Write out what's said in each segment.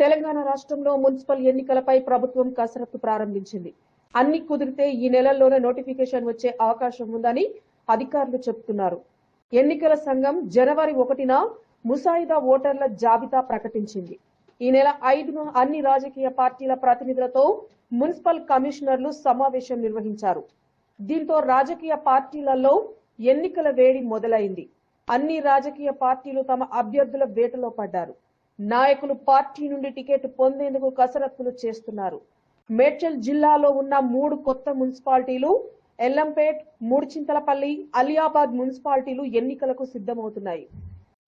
తెలంగాణ రాష్ట్రంలో మున్సిపల్ ఎన్నికలపై ప్రభుత్వం కసరత్తు ప్రారంభించింది. అన్ని కుదిరితే ఈ నెలల్లోనే నోటిఫికేషన్ వచ్చే అవకాశం ఉందని అధికారులు చెబుతున్నారు. ఎన్నికల సంఘం జనవరి ఒకటిన ముసాయిదా ఓటర్ల జాబితా ప్రకటించింది. ఈ నెల ఐదున అన్ని రాజకీయ పార్టీల ప్రతినిధులతో మున్సిపల్ కమిషనర్లు సమావేశం నిర్వహించారు. దీంతో రాజకీయ పార్టీలలో ఎన్నికల వేడి మొదలైంది. అన్ని రాజకీయ పార్టీలు తమ అభ్యర్థుల వేటలో పడ్డారు. నాయకులు పార్టీ నుండి టికెట్ పొందేందుకు కసరత్తులు చేస్తున్నారు. మేడ్చల్ జిల్లాలో ఉన్న మూడు కొత్త మున్సిపాలిటీలు ఎల్లంపేట్ మూడుచింతలపల్లి అలియాబాద్ మున్సిపాలిటీలు ఎన్నికలకు సిద్ధమవుతున్నాయి.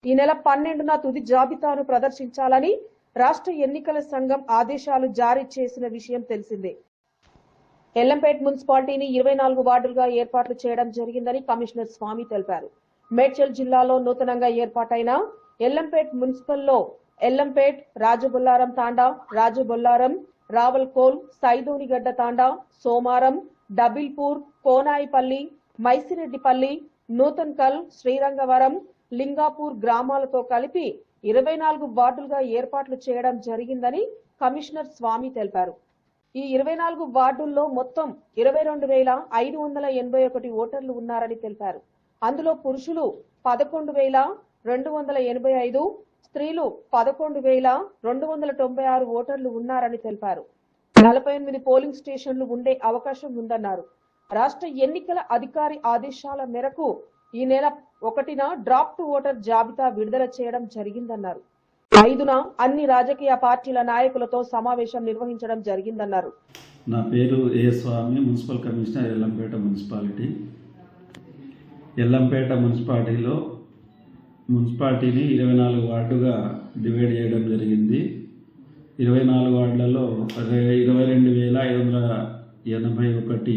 ఈ నెల పన్నెండున తుది జాబితాను ప్రదర్శించాలని రాష్ట్ర ఎన్నికల సంఘం ఆదేశాలు జారీ చేసిన విషయం తెలిసిందే. ఎల్లంపేట్ మున్సిపాలిటీని ఇరవై నాలుగు వార్డులుగా ఏర్పాట్లు చేయడం జరిగిందని కమిషనర్ స్వామి తెలిపారు. మేడ్చల్ జిల్లాలో నూతనంగా ఏర్పాటైన ఎల్లంపేట్ మున్సిపల్లో ఎల్లంపేట్ రాజబొల్లారం తాండా రాజబొల్లారం రావల్కోల్ సైదోనిగడ్డ తాండా సోమారం డబిల్పూర్ కోనాయిపల్లి మైసిరెడ్డిపల్లి నూతన్కల్ శ్రీరంగవరం లింగాపూర్ గ్రామాలతో కలిపి ఇరవై నాలుగు వార్డులుగా ఏర్పాట్లు చేయడం జరిగిందని కమిషనర్ స్వామి తెలిపారు. ఈ ఇరవై నాలుగు వార్డుల్లో మొత్తం ఇరవై రెండు వేల ఐదు వందల ఎనభై ఒకటి ఓటర్లు ఉన్నారని తెలిపారు. అందులో పురుషులు పదకొండు వేల రెండు వందల ఎనభై ఐదు స్త్రీలు పదకొండు వేల రెండు వందల తొంభై ఆరు ఓటర్లు ఉన్నారని తెలిపారు. నలభై ఎనిమిది పోలింగ్ స్టేషన్లు ఉండే అవకాశం ఉందన్నారు. రాష్ట్ర ఎన్నికల అధికారి ఆదేశాల మేరకు ఈ నెల ఒకటిన డ్రాప్ట్ ఓటర్ జాబితా విడుదల చేయడం జరిగిందన్నారు. ఐదున అన్ని రాజకీయ పార్టీల నాయకులతో సమావేశం నిర్వహించడం జరిగిందన్నారు. నా పేరు A Swamy municipal commissioner Yellampet municipality. Yellampet మున్సిపాలిటీలో మున్సిపాలిటీని ఇరవై నాలుగు వార్డుగా డివైడ్ చేయడం జరిగింది. ఇరవై నాలుగు వార్డులలో ఇరవై రెండు వేల ఐదు వందల ఎనభై ఒకటి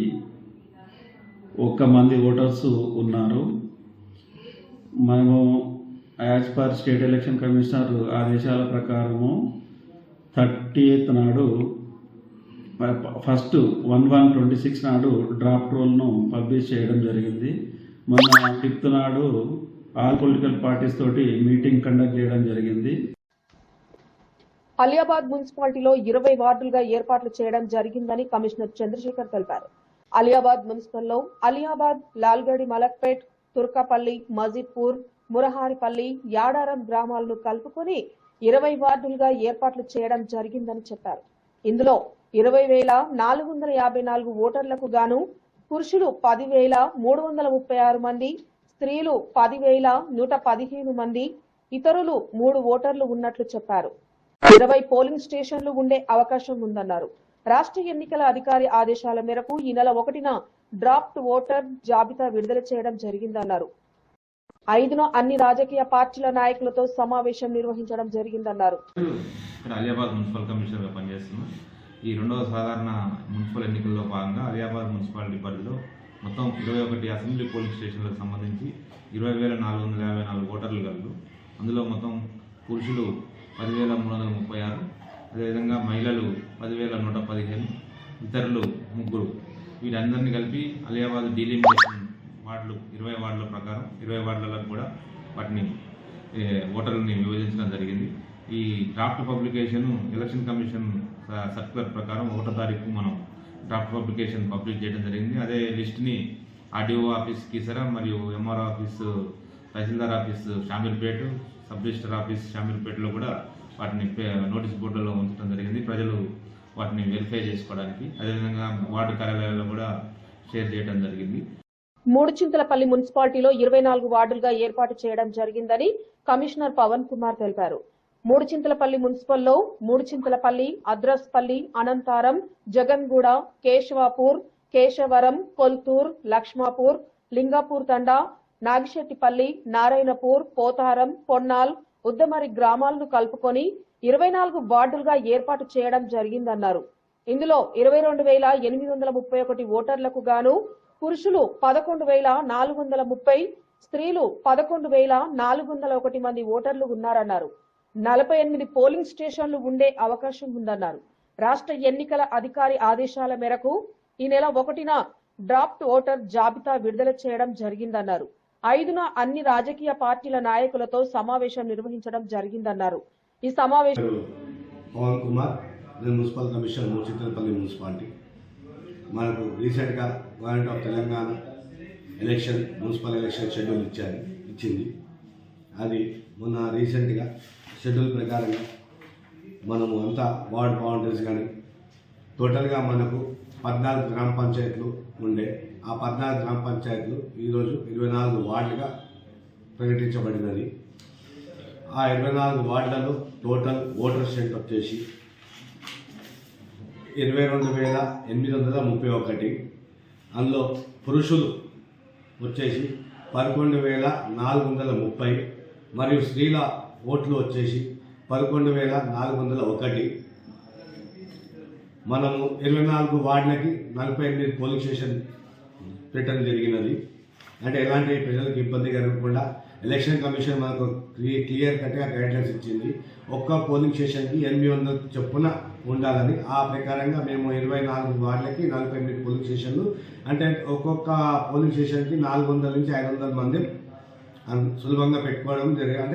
ఒక్క మంది ఓటర్స్ ఉన్నారు. మనము as per state election commissioner ఆదేశాల ప్రకారము థర్టీ ఎయిత్ నాడు first one one twenty six నాడు డ్రాఫ్ట్ రోల్ను పబ్లిష్ చేయడం జరిగింది. మొన్న ఫిఫ్త్ నాడు ఆల్ పొలిటికల్ పార్టీస్ తోటి మీటింగ్ కండక్ట్ చేయడం జరిగింది. అలియాబాద్ మున్సిపాలిటీలో ఇరవై వార్డులుగా ఏర్పాట్లు చేయడం జరిగిందని కమిషనర్ చంద్రశేఖర్ తెలిపారు. అలియాబాద్ మున్సిపల్లో అలియాబాద్ లాల్గడి మలక్పేట్ తుర్కపల్లి మజీద్పూర్ మురహారిపల్లి యాడారం గ్రామాలను కలుపుకొని ఇరవై వార్డులుగా ఏర్పాట్లు చేయడం జరిగిందని చెప్పారు. ఇందులో ఇరవై వేల నాలుగు వందల యాభై నాలుగు ఓటర్లకు గాను పురుషులు పదివేల మూడు వందల ముప్పై ఆరు మంది స్త్రీలు పదివేల నూట పదిహేను మంది ఇతరులు మూడు ఓటర్లు ఉన్నట్లు చెప్పారు. ఇరవై పోలింగ్ స్టేషన్లు ఉండే అవకాశం ఉందన్నారు. రాష్ట్ర ఎన్నికల అధికారి ఆదేశాల మేరకు ఈ నెల ఒకటిన డ్రాఫ్ట్ ఓటర్ జాబితా విడుదల చేయడం జరిగిందన్నారు. ఐదున అన్ని రాజకీయ పార్టీల నాయకులతో సమావేశం నిర్వహించడం జరిగిందన్నారు. అలియాబాద్ మున్సిపల్ కమిషనర్గా పనిచేస్తున్నాం. ఈ రెండవ సాధారణ మున్సిపల్ ఎన్నికల్లో భాగంగా అలియాబాద్ మున్సిపాలిటీ పరిధిలో మొత్తం ఇరవై ఒకటి అసెంబ్లీ పోలింగ్ స్టేషన్లకు సంబంధించి ఇరవై వేల నాలుగు వందల యాభై నాలుగు ఓటర్లు కలరు అందులో మొత్తం పురుషులు పదివేల మూడు వందల ముప్పై ఆరు అదేవిధంగా మహిళలు పదివేల నూట పదిహేను ఇతరులు ముగ్గురు. వీరందరినీ కలిపి అలియాబాద్ డీలిమిటేషన్ వార్డులు ఇరవై వార్డుల ప్రకారం ఇరవై వార్డులకు కూడా వాటిని ఓటర్లని విభజించడం జరిగింది. ఈ డ్రాఫ్ట్ పబ్లికేషన్ ఎలక్షన్ కమిషన్ స- సర్క్యులర్ ప్రకారం ఒకటో తారీఖు మనం డ్రాఫ్ట్ పబ్లికేషన్ పబ్లిష్ చేయడం జరిగింది. అదే లిస్ట్ని ఆర్డీఓ ఆఫీస్ కీసరా మరియు MRO office tahsildar office Shamirpet sub register office షామీర్పేటలో కూడా వాటిని పే- నోటీస్ బోర్డులో ఉంచడం జరిగింది. ప్రజలు వాటిని వెరిఫై చేసుకోవడానికి. అదేవిధంగా వార్డు కార్యాలయాల్లో కూడా షేర్ చేయడం జరిగింది. మూడుచింతలపల్లి మున్సిపాలిటీలో ఇరవై నాలుగు వార్డులుగా ఏర్పాటు చేయడం జరిగిందని కమిషనర్ పవన్ కుమార్ తెలిపారు. మూడుచింతలపల్లి మున్సిపల్లో మూడుచింతలపల్లి అద్రస్పల్లి అనంతారం జగన్గూడ కేశవాపూర్ కేశవరం కొల్తూర్ లక్ష్మాపూర్ లింగాపూర్ తండా నాగిశెట్టిపల్లి నారాయణపూర్ పోతారం పొన్నాల్ ఉద్దమరి గ్రామాలను కలుపుకొని ఇరవై నాలుగు వార్డులుగా ఏర్పాటు చేయడం జరిగిందన్నారు. ఇందులో ఇరవై రెండు వేల ఎనిమిది వందల ముప్పై ఒకటి ఓటర్లకు గాను పురుషులు పదకొండు వేల నాలుగు వందల ముప్పై స్త్రీలు పదకొండు వేల నాలుగు వందల ఒకటి మంది ఓటర్లు ఉన్నారన్నారు. నలభై ఎనిమిది పోలింగ్ స్టేషన్లు ఉండే అవకాశం ఉందన్నారు. రాష్ట్ర ఎన్నికల అధికారి ఆదేశాల మేరకు ఈ నెల ఒకటిన డ్రాఫ్ట్ ఓటర్ జాబితా విడుదల చేయడం జరిగిందన్నారు. ఐదున అన్ని రాజకీయ పార్టీల నాయకులతో సమావేశం నిర్వహించడం జరిగిందన్నారు. ఈ సమావేశం పవన్ కుమార్ నేను మున్సిపల్ కమిషనర్ చిత్రపల్లి మున్సిపాలిటీ. మనకు రీసెంట్గా government of Telangana election municipal election schedule ఇచ్చారు ఇచ్చింది. అది మొన్న రీసెంట్గా షెడ్యూల్ ప్రకారంగా మనము అంతా వార్డ్ బౌండరీస్ కానీ టోటల్గా మనకు పద్నాలుగు గ్రామ పంచాయతీలు ఉండే. ఆ పద్నాలుగు గ్రామ పంచాయతీలు ఈరోజు ఇరవై నాలుగు వార్డులుగా ప్రకటించబడినది. ఆ ఇరవై నాలుగు వార్డులలో టోటల్ ఓటర్ స్ట్రెంత్ వచ్చేసి ఇరవై రెండు వేల ఎనిమిది వందల ముప్పై ఒకటి. అందులో పురుషులు వచ్చేసి పదకొండు వేల నాలుగు వందల ముప్పై. మరియు స్త్రీల ఓట్లు వచ్చేసి పదకొండు వేల నాలుగు వందల ఒకటి. మనము ఇరవై నాలుగు వార్డులకి నలభై ఎనిమిది పోలింగ్ స్టేషన్ పెట్టడం జరిగినది. అంటే ఎలాంటి ప్రజలకు ఇబ్బంది కలగకుండా ఎలక్షన్ కమిషన్ మనకు క్లియర్ కట్గా గైడ్లైన్స్ ఇచ్చింది. ఒక్క పోలింగ్ స్టేషన్కి ఎనిమిది వందల చొప్పున ఉండాలని ఆ ప్రకారంగా మేము ఇరవై నాలుగు వార్డులకి నలభై ఎనిమిది పోలింగ్ స్టేషన్లు అంటే ఒక్కొక్క పోలింగ్ స్టేషన్కి నాలుగు వందల నుంచి ఐదు వందల మంది సులభంగా పెట్టుకోవడం జరిగింది అంటే